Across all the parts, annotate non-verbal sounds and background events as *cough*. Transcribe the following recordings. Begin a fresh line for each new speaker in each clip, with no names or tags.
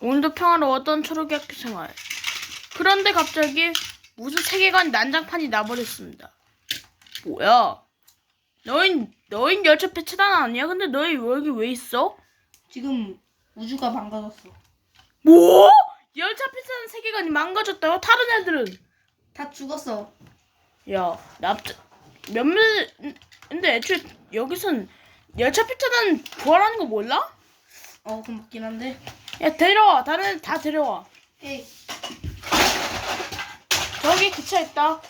오늘도 평화로웠던 초록이 학교 생활. 그런데 갑자기 무슨 세계관 난장판이 나버렸습니다. 뭐야? 너흰 너흰 열차 폐차단 아니야? 근데 너희 여기 왜 있어?
지금 우주가 망가졌어.
뭐? 열차 폐차단 세계관이 망가졌다고? 다른 애들은?
다 죽었어.
야, 납작 몇몇 근데 애초에 여기선 열차 폐차단 부활하는 거 몰라?
어, 그럼 맞긴 한데.
야 데려와. 다른 애들 다 데려와.
에이,
저기 기차 있다.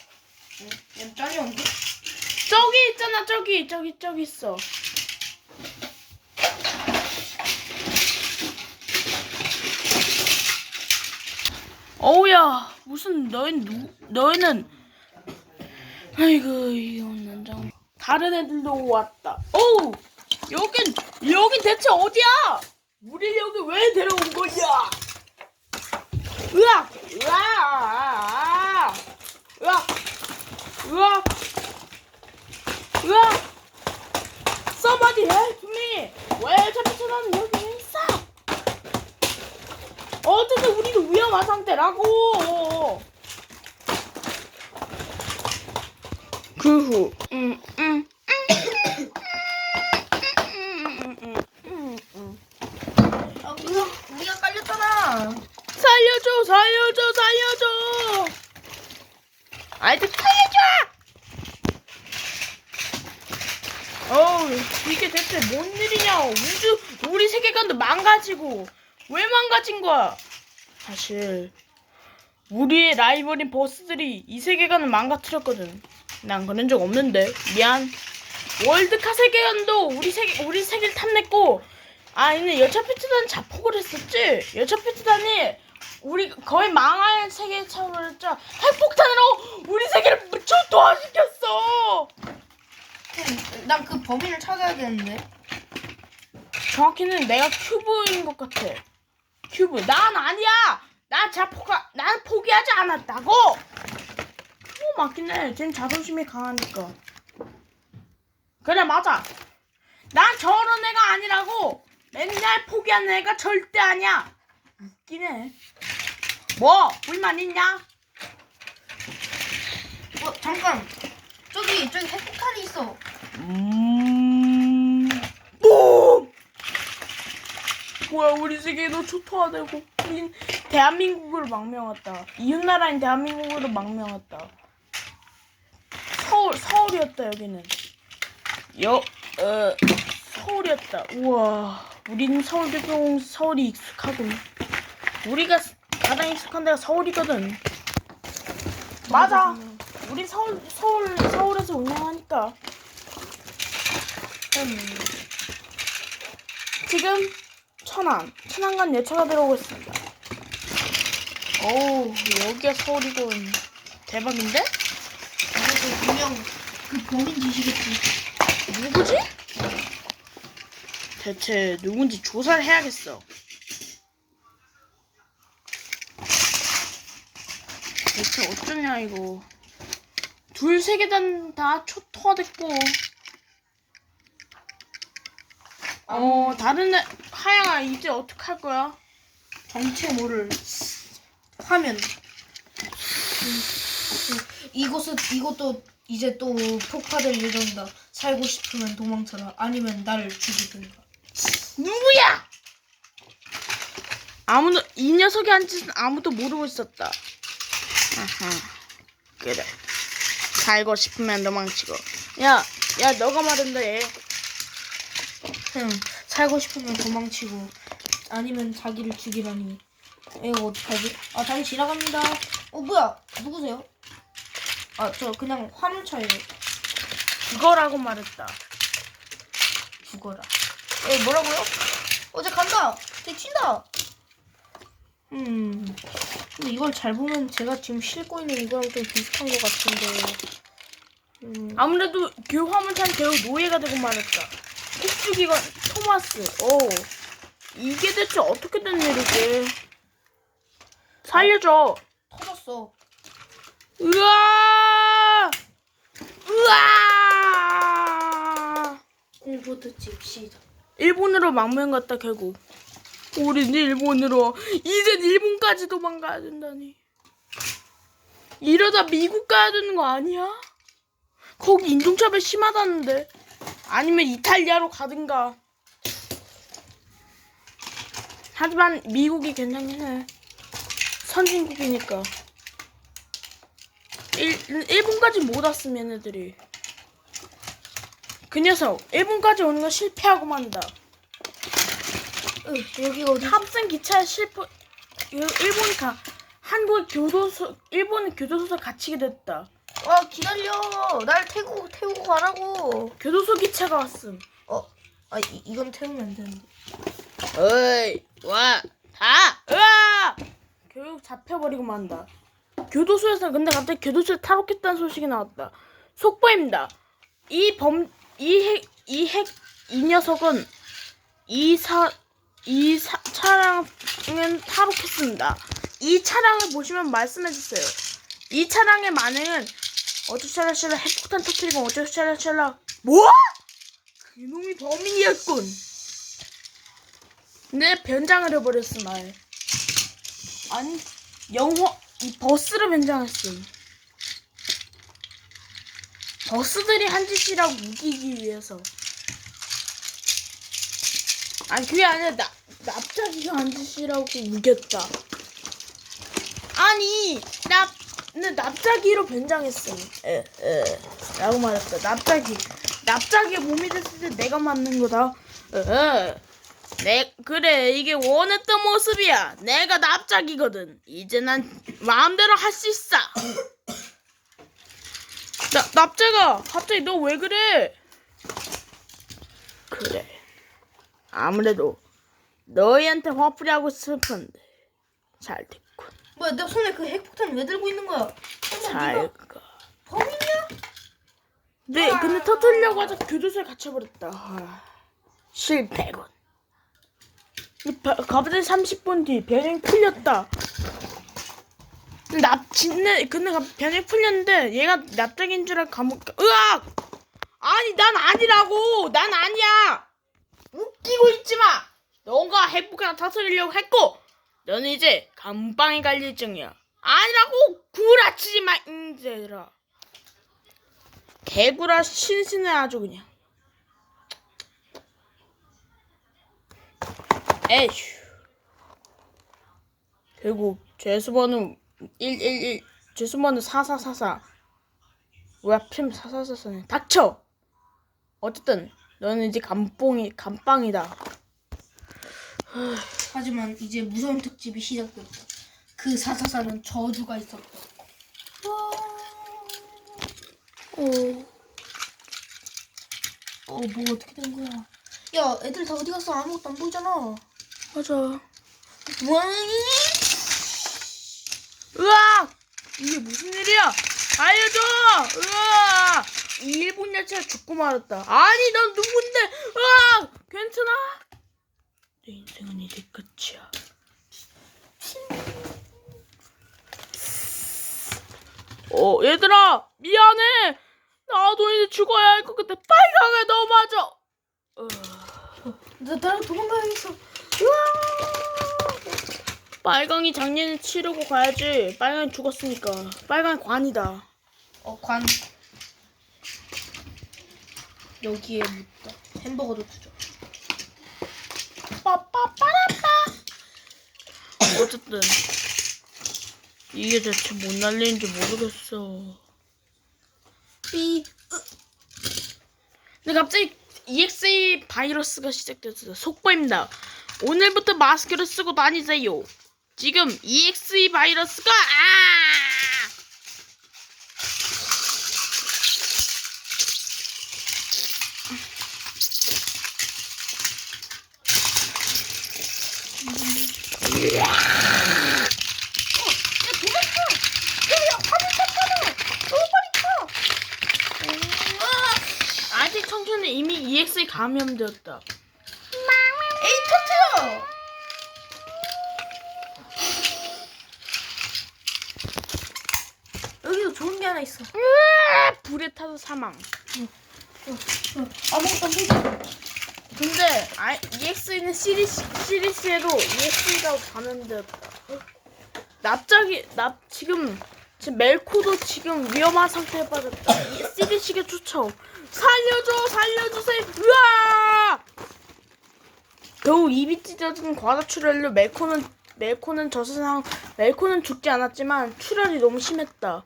얘 짤이었는데?
저기 있잖아 저기 저기 저기 있어. 어우야 무슨 너희 누 너희는 아이고 이건 난장. 다른 애들도 왔다. 어우 여긴 여긴 대체 어디야 우리 여기 왜 데려온 거야? 으악! 으악! 으악! 으악! 으악! Somebody help me! 왜 저렇게 나는 여기 있어? 어쨌든 우리는 위험한 상태라고? 그 후. 음, 음,
아, 우리가, 깔렸잖아.
살려줘 살려줘 살려줘. 아이들 살려줘! 어우 이게 대체 뭔 일이냐? 우주 우리 세계관도 망가지고. 왜 망가진 거야? 사실 우리의 라이벌인 보스들이 이 세계관을 망가뜨렸거든. 난 그런 적 없는데. 미안. 월드카 세계관도 우리 세계 우리 세계를 탐냈고 아 근데 여차 피트단 자폭을 했었지? 여차 피트단이 우리 거의 망할 세계 차원을자 핵폭탄으로 우리 세계를 초토화시켰어!
난 그 범인을 찾아야겠는데.
정확히는 내가 큐브인 것 같아. 큐브. 난 아니야! 난 자폭하 난 포기하지 않았다고! 큐브 맞긴 해. 쟤는 자존심이 강하니까. 그래 맞아. 난 저런 애가 아니라고 맨날 포기하는 애가 절대 아니야 웃긴 해뭐 불만 있냐
어, 잠깐. 저기, 저기 핵폭탄이 있어.
음. 뭐? 뭐야 우리 세계도 초토화되고 우린 대한민국으로 망명했다. 이웃나라인 대한민국으로 망명했다. 서울 서울이었다 여기는. 여 어, 서울이었다. 우와 우리는 서울대병 서울이 익숙하군. 우리가 가장 익숙한 데가 서울이거든. 맞아. 우리 서울 서울 서울에서 운영하니까. 음. 지금 천안 천안간 예차가 들어오고 있습니다. 어우 여기가 서울이군. 대박인데?
이것도 분명 그 범인 짓이겠지.
누구지? 대체 누군지 조사를 해야겠어. 대체 어쩌냐 이거. 둘 세 계단 다 초토화됐고. 어 다른 애 하양아 이제 어떡 할 거야?
정체 모를 화면. 음, 이곳은 이것도 이제 또 폭파될 예정이다. 살고 싶으면 도망쳐라. 아니면 나를 죽이든가.
누구야? 아무도 이 녀석이 한 짓은 아무도 모르고 있었다. 아하, 그래. 살고 싶으면 도망치고. 야, 야, 너가 말한다 얘.
응. 살고 싶으면 도망치고 아니면 자기를 죽이라니. 이거 어떡하지? 아 다시 지나갑니다. 어 뭐야? 누구세요? 아 저 그냥 화물차예요.
그거라고 말했다.
죽어라. 에 뭐라고요? 어제 간다. 쟤 튄다. 음. 근데 이걸 잘 보면 제가 지금 싣고 있는 이거랑 좀 비슷한 것 같은데. 음.
아무래도 교화문찬 배우 노예가 되고 말했다. 폭주기관 토마스. 오, 이게 대체 어떻게 된 일이지? 살려줘.
터졌어.
으아! 으아!
공보드 집 시작.
일본으로 망명 갔다 결국 우린 일본으로 이젠 일본까지 도망가야 된다니. 이러다 미국 가야 되는 거 아니야? 거기 인종차별 심하다는데. 아니면 이탈리아로 가든가. 하지만 미국이 괜찮긴 해. 선진국이니까. 일, 일본까지 못 왔으면 얘네들이. 그 녀석, 일본까지 오는 거 실패하고 만다.
응, 여기가 어디?
탑승 기차에 실패, 일- 일본이 가, 한국 교도소, 일본의 교도소에 갇히게 됐다.
아 기다려. 날 태우고 태우고 가라고.
교도소 기차가 왔음.
어, 아 이, 이건 태우면 안 되는데.
어이, 와, 다, 으아! 교육 잡혀버리고 만다. 교도소에서 근데 갑자기 교도소에 탈옥했다는 소식이 나왔다. 속보입니다. 이 범, 이 핵, 이 핵, 이 녀석은 이 사, 이 사, 차량은 탈옥했습니다. 이 차량을 보시면 말씀해주세요. 이 차량의 만행은 어쩌샤라샤라 핵폭탄 터뜨리고 어쩌샤라샤라 뭐? 그놈이 범인이었군. 내 변장을 해버렸음 아예. 아니 영화 이 버스로 변장했음. 버스들이 한 짓이라고 우기기 위해서. 아니 그게 아니라 나 납작이가 한 짓이라고 우겼다. 아니 납 근데 납작이로 변장했음. 에, 에, 라고 말했다. 납작이. 납작이 몸이 됐을 때 내가 맞는 거다. 에, 내 그래 이게 원했던 모습이야. 내가 납작이거든. 이제 난 마음대로 할 수 있어. *coughs* 나 납작아, 갑자기 너 왜 그래? 그래. 아무래도 너희한테 화풀이하고 싶은데 잘 됐군.
뭐야, 내 손에 그 핵폭탄 왜 들고 있는 거야?
잘 가.
범인이야?
네, 근데 터뜨리려고 하자 교도소에 갇혀버렸다. 아, 실패군. 이 바- 갑자기 30분 뒤 변형 풀렸다. 납 진네 근데 갑- 변형 풀렸는데 얘가 납작인 줄 알고 감옥 가- 으악! 아니 난 아니라고! 난 아니야! 웃기고 있지 마! 너가 핵폭탄 터뜨리려고 했고 너는 이제 감방에 갈 예정이야. 아니라고! 구라치지 마 인제라 개구라 신신해 아주 그냥. 에휴. 결국 죄수번호 111 죄수번호 4444 왜 하필 4444네 닥쳐 어쨌든 너는 이제 감뽕이 감빵이다
하지만 이제 무서운 특집이 시작됐다. 그 사사사는 저주가 있었다.
오
어, 뭐 어떻게 된 거야? 야, 애들 다 어디 갔어? 아무것도 안 보이잖아.
맞아
왕이?
으악! 이게 무슨 일이야? 알려줘! 으악! 이 일본 야채가 죽고 말았다. 아니, 넌 누군데? 으악! 괜찮아? 내 인생은 이제 끝이야. 어, 얘들아! 미안해! 나도 이제 죽어야 할 것 같아. 빨강에 넘어져!
나 나랑 도망가야겠어.
빨강이 작년에 치르고 가야지. 빨강이 죽었으니까. 빨강이 관이다.
어, 관. 여기에 묻다. 햄버거도 주죠.
빠빠빠라빠. 어쨌든 이게 대체 뭔 난리인지 모르겠어. 삐. 근데 갑자기 EXE 바이러스가 시작됐어요. 속보입니다. 오늘부터 마스크를 쓰고 다니세요. 지금 EXE 바이러스가 아! 아직 청소는 이미 EXE 감염되었다.
에이, 터트려! 여기도 좋은 게 하나 있어.
으아! 불에 타서 사망.
아무것도 안 보이지?
근데 아, EX는 시리스 시리스에도 EX가 가는 데였다. 납작이 납 지금 지금 멜코도 지금 위험한 상태에 빠졌다. 이 시리스가 쫓아오. 살려줘 살려주세요. 으아! 겨우 입이 찢어진 과다 출혈로 멜코는 멜코는 저 세상 멜코는 죽지 않았지만 출혈이 너무 심했다.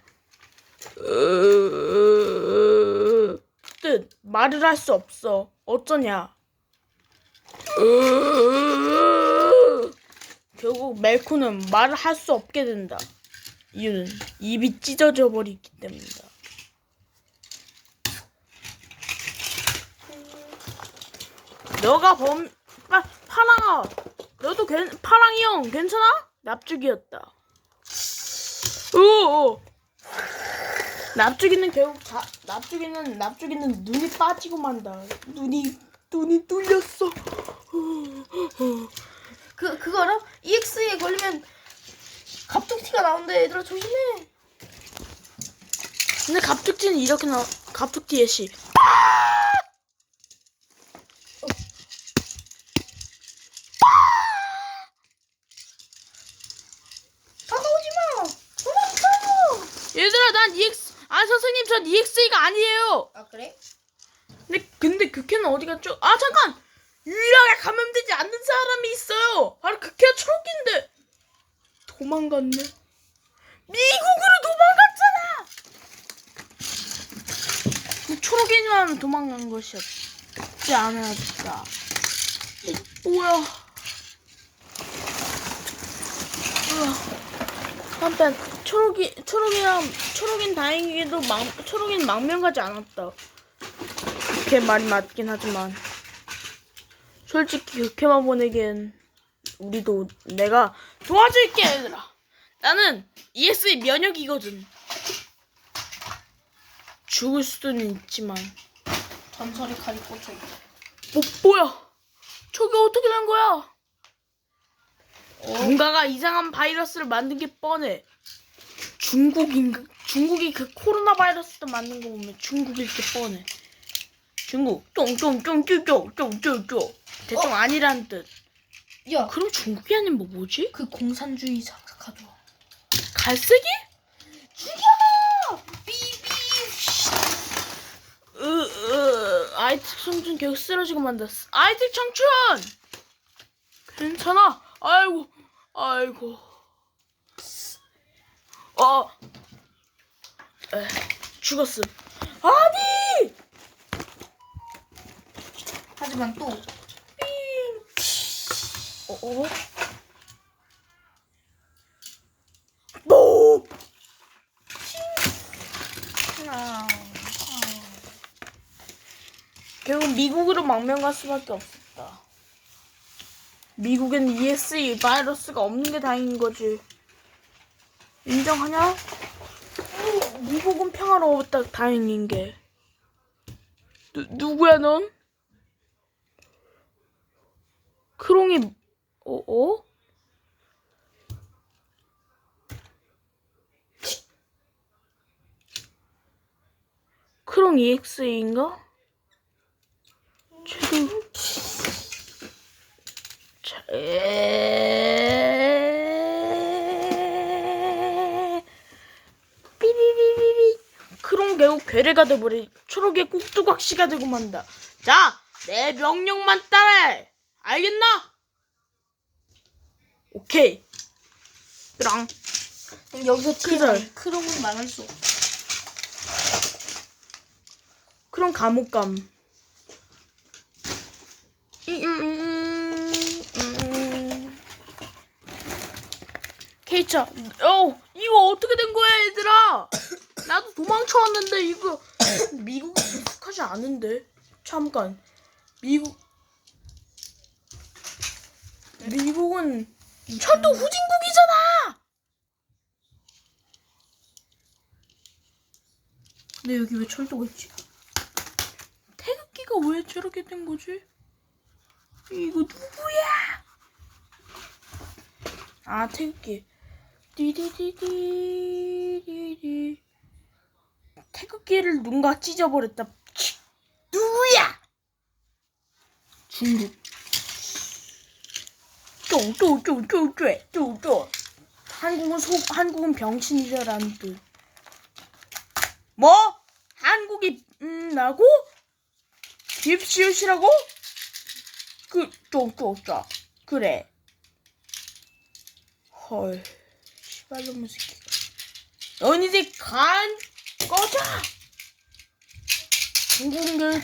뜻 말을 할 수 없어. 어쩌냐? 결국 멜코는 말을 할 수 없게 된다. 이유는 입이 찢어져 버리기 때문이다. 너가 범 파, 파랑아 너도 괜 파랑이 형 괜찮아? 납죽이었다. 오. 납죽이는 결국 자 납죽이는 납죽이는 눈이 빠지고 만다. 눈이 눈이 뚫렸어.
그 그거 알아? EX에 걸리면 갑툭튀가 나온대 얘들아 조심해
근데 갑툭튀는 이렇게 나 갑툭튀의 시.
다가오지 마 도망쳐
얘들아 난 EX 아 전 EX가 아니에요.
아 그래?
근데 근데 극회는 어디 갔죠? 아 잠깐 유일하게 감염되지 않는 사람이 있어요. 바로 극회가 초록인데 도망갔네. 미국으로 도망갔잖아. 초록이만 도망간 것이었지 않았다. 뭐야? 한편 초록이 초록이랑 초록인 다행히도 망 초록인 망명 가지 않았다. 그렇게 말이 맞긴 하지만. 솔직히 그렇게만 보내기엔 우리도 내가 도와줄게 얘들아. 나는 ES의 면역이거든. 죽을 수는 있지만.
전설의 칼이 꽂혀 있다.
뭐 뭐야? 저게 어떻게 된 거야 뭔가가 이상한 바이러스를 만든 게 뻔해 중국인 중국이 그 코로나 바이러스도 만든 거 보면 중국일 게 뻔해 중국 쫑쫑쫑쫑쫑쫑쫑쫑 대충
어?
아니란 뜻
야,
그럼 중국이 아닌 뭐 뭐지?
그 공산주의자 가져와.
갈색이?
죽여! 비비!
으, 으, 아이템 청춘 결국 쓰러지고 만다. 아이템 청춘! 괜찮아. 아이고, 아이고. 어. 에, 죽었음. 아니!
하지만 또
어, 어? 뭐?
하나.
결국 미국으로 망명 갈 수밖에 없었다. 미국엔 ESE 바이러스가 없는 게 다행인 거지. 인정하냐? 어, 미국은 평화로웠다 다행인 게. 누, 누구야 넌? 크롱이 어 어? 크롱 자, 에... 삐비비비비 크롱 결국 괴뢰가 돼버리 초록의 꼭두각시가 되고 만다 자 내 명령만 따라해 알겠나? 오케이 그랑
그럼 여기서
그절.
TMI. 크롬은 말할 수 없어.
그럼 감옥감. 음, 케이차, 어, 이거 어떻게 된 거야, 얘들아? *coughs* 나도 도망쳐 왔는데 이거 *coughs* 미국이 익숙하지 않은데. 잠깐, 미국, 미국은 철도 후진국이잖아.
근데 여기 왜 철도가 있지?
태극기가 왜 저렇게 된 거지? 이거 누구야? 아 태극기. 디디디디디디. 태극기를 누군가 찢어버렸다. 치, 누구야? 중국. 쪼쪼쪼쪼쪼쪼 한국은 소 한국은 병신이라는 뜻. 뭐? 한국이 음 나고? 깁시옷이라고? 그 쪼쪼쪼 그래. 헐. 씨발놈의 새끼. 너희들 간 꺼져. 중국인들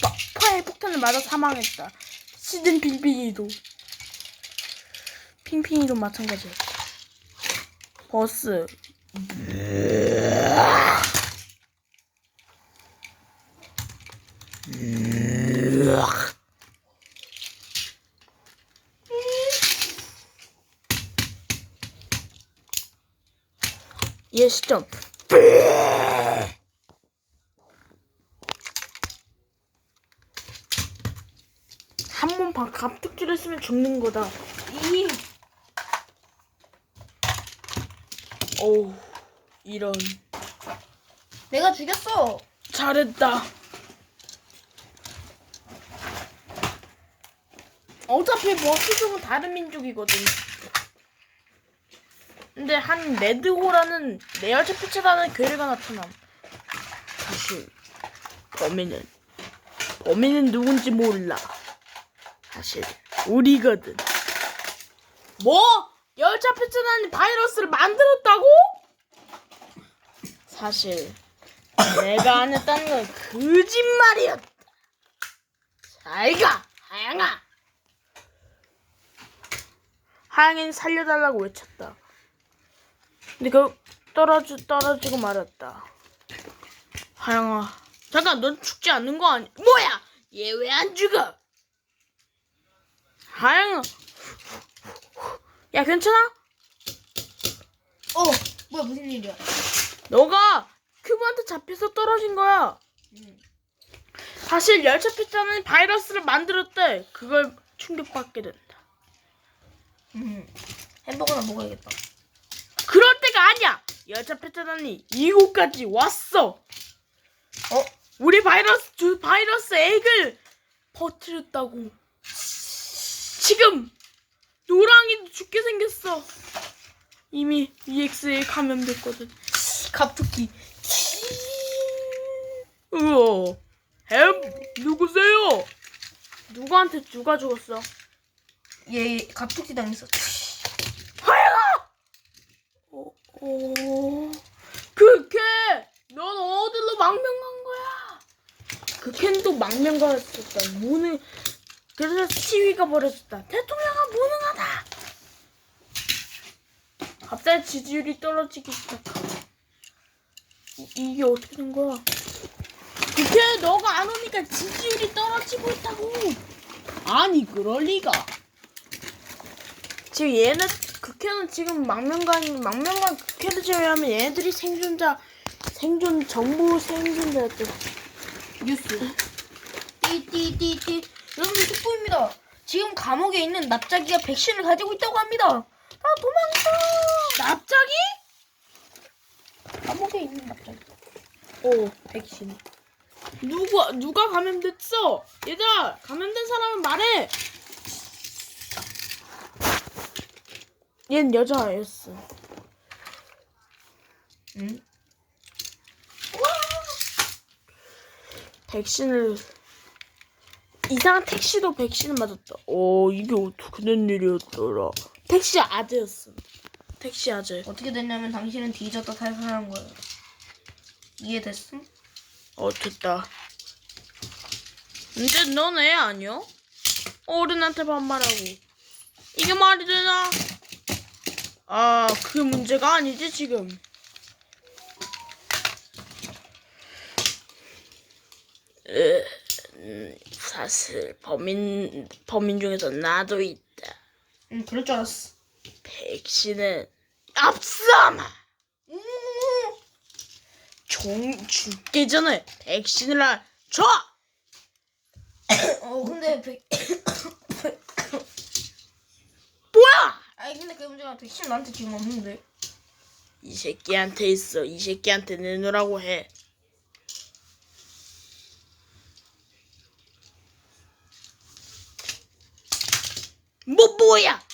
파- 파에 폭탄을 맞아 사망했다. 시든 핑핑이도. 핑핑이도 마찬가지였다. 버스. 얘 시점. 한번 갑툭질을 쓰면 죽는 거다. 이. 어우, 이런.
내가 죽였어.
잘했다. 어차피 버스족은 다른 민족이거든. 근데 한 레드호라는 내열차 피체라는 괴뢰가 나타남. 사실 범인은 범인은 누군지 몰라. 사실 우리거든. 뭐? 열차 피체라는 바이러스를 만들었다고? 사실 내가 안 했다는 건 거짓말이었다. 잘가, 하양아. 하양이는 살려달라고 외쳤다. 근데 그 떨어지 떨어지고 말았다. 하양아, 잠깐, 넌 죽지 않는 거 아니? 뭐야? 얘 왜 안 죽어? 하양아, 야 괜찮아?
어, 뭐야 무슨 일이야?
너가 큐브한테 잡혀서 떨어진 거야.
음.
사실 열차 피자는 바이러스를 만들었대. 그걸 충격받게 된다.
음. 햄버거나 먹어야겠다.
때가 아니야. 열차 피자단이 이곳까지 왔어.
어?
우리 바이러스 주 바이러스 액을 퍼뜨렸다고. 지금 노랑이도 죽게 생겼어. 이미 EX에 감염됐거든.
갑툭기.
우와. 햄 누구세요? 누구한테 누가 죽었어?
얘 갑툭기 당했어.
하영아! 어, 어, 그 걔, 넌 어디로 망명 간 거야? 그 캔도 망명 가였었다. 무능, 그래서 시위가 벌어졌다. 대통령은 무능하다. 갑자기 지지율이 떨어지기 시작하고. 이, 이게 어떻게 된 거야? 그게 너가 안 오니까 지지율이 떨어지고 있다고. 아니 그럴 리가. 지금 얘네 극회는 지금 망명간 망명간 극회를 제외하면 얘네들이 생존자 생존 전부 생존자였대.
뉴스. 띠띠띠띠. 여러분 속보입니다. 지금 감옥에 있는 납작이가 백신을 가지고 있다고 합니다. 다 도망쳐.
납작이?
감옥에 있는 납작이.
오 백신. 누가 누가 감염됐어? 얘들아 감염된 사람은 말해. 얜 여자였어.
응?
백신을 이상한 택시도 백신을 맞았다. 어 이게 어떻게 된 일이었더라. 택시 아재였어. 택시 아재.
어떻게 됐냐면 당신은 뒤졌다 탈출한 거예요. 이해됐음?
어 됐다. 근데 넌 애 아니야? 어른한테 반말하고. 이게 말이 되나? 아 그게 문제가 아니지 지금. 으, 음, 사실 범인 범인 중에서 나도 있다.
응, 그럴 줄 알았어.
백신은 앞서마.
음,
종 죽기 전에 백신을 하- 줘.
어, 근데 백... *coughs* 아니 근데 그 문제가 백신 나한테 지금 없는데.
이 새끼한테 있어. 이 새끼한테 내놓으라고 해. 뭐 뭐야?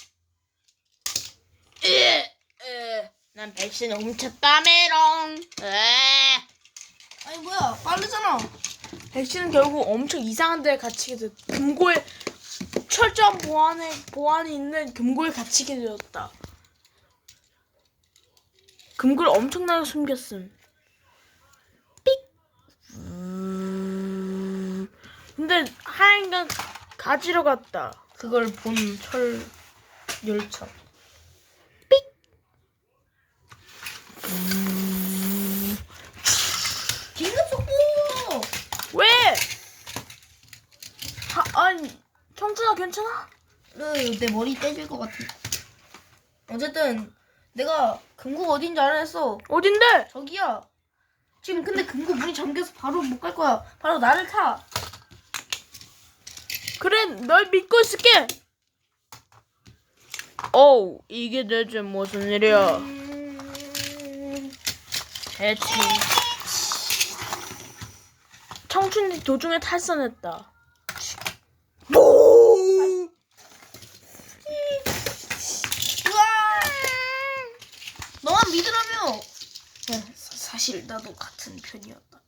에, 에. 난 백신 훔쳤다메롱. 에.
아니 뭐야? 빠르잖아.
백신은 결국 엄청 이상한 데에 갇히게 돼. 금고에 철저한 보안에 보안이 있는 금고에 갇히게 되었다. 금고를 엄청나게 숨겼음. 삑. 음. 근데 건 가지러 갔다.
그걸 본 철 열차. 긴급 속보.
왜? 하, 아니 청춘아 괜찮아?
으, 내 머리 떼질 것 같은. 어쨌든 내가 금고 어딘지 알아냈어.
어딘데?
저기야. 지금 근데 금고 문이 잠겨서 바로 못 갈 거야. 바로 나를 타.
그래 널 믿고 있을게. 어우 이게 대체 무슨 일이야?
음...
대체 청춘이 도중에 탈선했다. 뭐?
우와! 너만 믿으라며.
네, 사- 사실 나도 같은 편이었다.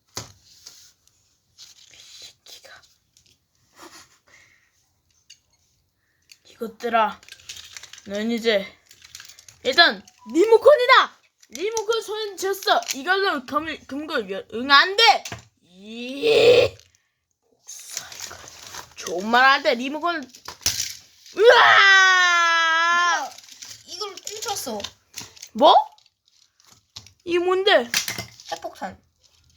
새끼가 *laughs* 이것들아, 넌 이제 일단 리모컨이다. 리모컨 손 졌어. 이걸로 금 금고 응안 돼. 이 좋은 말할때 리모컨 으아!
이걸 훔쳤어.
뭐? 이게 뭔데?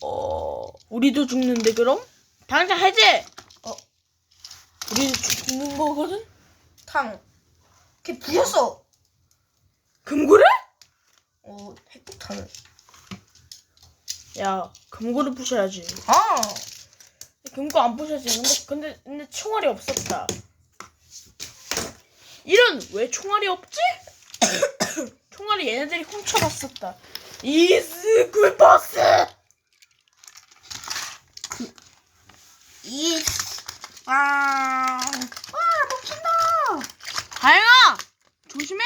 어, 우리도 죽는데 그럼? 당장 해제.
어.
우리도 죽는 거거든.
탕. 걔 부셨어.
금고를?
어, 핵폭탄을.
야, 금고를 부셔야지.
아!
금고 안 부셔지. 근데 근데 근데 총알이 없었다. 이런 왜 총알이 없지? *coughs* 총알이 얘네들이 훔쳐갔었다. 이스쿨 버스.
이. 아. 와, 먹힌다!
다영아, 조심해.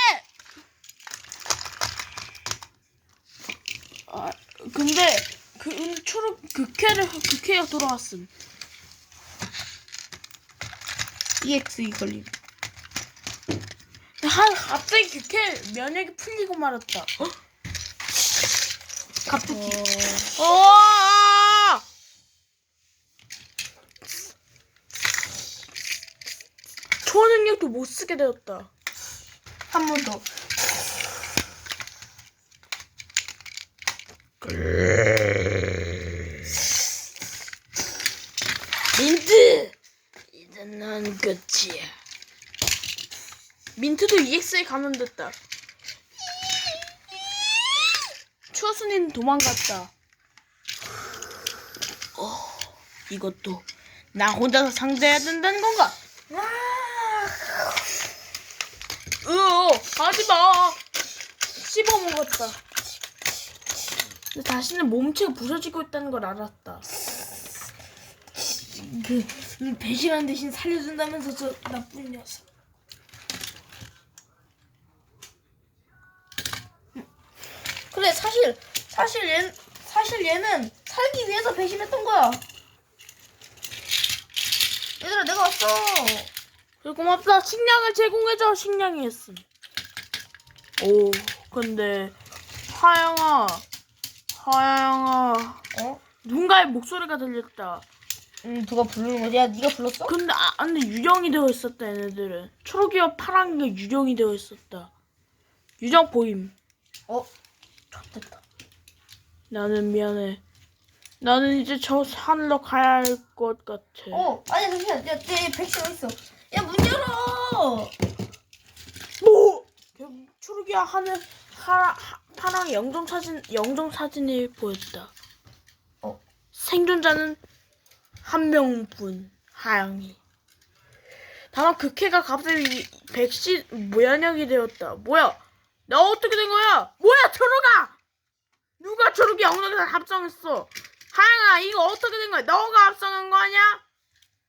아, 근데 그 초록 극회를 극회가 돌아왔음.
EXE 걸림.
한 갑자기 극회 면역이 풀리고 말았다.
갑툭튀.
어. 초능력도 못 쓰게 되었다.
한 번 더.
민트! 이제 난 끝이야. 민트도 EX에 감염됐다. 추어순이는 도망갔다. 어, 이것도 나 혼자서 상대해야 된다는 건가? 으어, 하지마. 씹어 먹었다. 근데 다시는 몸체가 부서지고 있다는 걸 알았다.
그 음, 배신한 대신 살려준다면서 저 나쁜 녀석. 음. 그래 사실 사실 얘 사실 얘는 살기 위해서 배신했던 거야. 얘들아 내가 왔어.
그래, 고맙다. 식량을 제공해줘. 식량이 했음. 오, 근데 하영아, 하영아,
어?
누군가의 목소리가 들렸다.
음 누가 부르는 거지? 야 네가 불렀어?
근데 아, 근데 유령이 되어 있었다. 얘네들은 초록이와 파랑이가 유령이 되어 있었다. 유령 보임.
어? 좋됐다.
나는 미안해. 나는 이제 저 산으로 가야 할 것 같아.
어 아니야 잠시만 야 내 백신 어디 있어? 야 문 열어.
뭐? 결국 초록이와 하는 하, 하, 파랑 영정 사진 영정 사진이 보였다.
어.
생존자는 한 명뿐 하양이. 다만 극해가 갑자기 백신 무연역이 되었다. 뭐야? 나 어떻게 된 거야? 뭐야 초록아? 누가 초록이 영정에서 합성했어? 하양아 이거 어떻게 된 거야? 너가 합성한 거 아니야?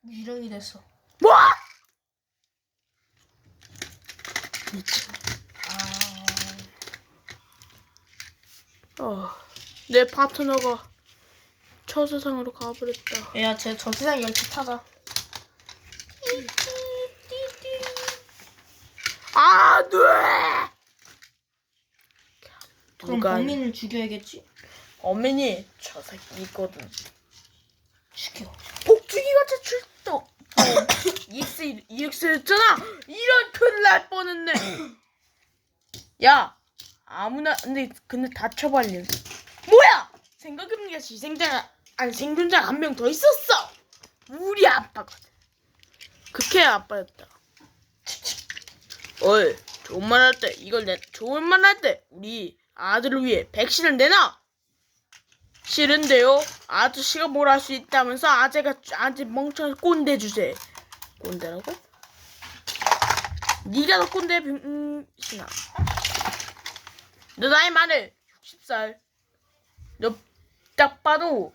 유령이 됐어.
뭐? 미친.
아
어, 내 파트너가 저 세상으로 가버렸다.
야, 쟤 저 세상 열차 타자.
아, 네!
그럼
누가
범인을 죽여야겠지?
어머니 저 새끼 있거든.
죽여.
복주기가 출동. EX EX였잖아. 이런 큰일 날 뻔했네. 야, 아무나 근데 근데 다쳐발린. 뭐야? 생각해보니까 희생자 아니 생존자 한 명 더 있었어. 우리 아빠거든. 그게 아빠였다. 어이, 좋은 말 할 때 이걸 내 좋은 말 할 때 우리 아들을 위해 백신을 내놔. 싫은데요. 아저씨가 뭘 할 수 있다면서 아재가 아재 멍청한 꼰대 주제. 꼰대라고? 네가 더 꼰대 병신아. 너 나이 많을 60살. 너 딱 봐도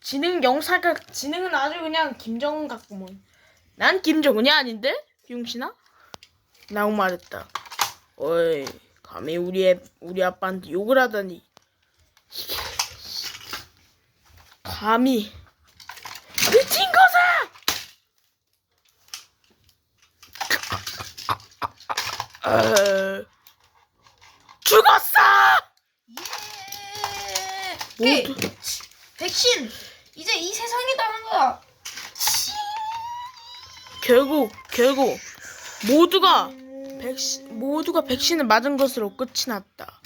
지능 영사가 지능은 아주 그냥 김정은 같구먼. 난 김정은이 아닌데 병신아? 라고 말했다. 어이 감히 우리 애, 우리 아빠한테 욕을 하다니. 감히 미친 거사! *laughs* 어, 죽었어!
예! 오케이.
모두
백신! 이제 이 세상에 나는 거야.
결국 결국 모두가 백신 모두가 백신을 맞은 것으로 끝이 났다.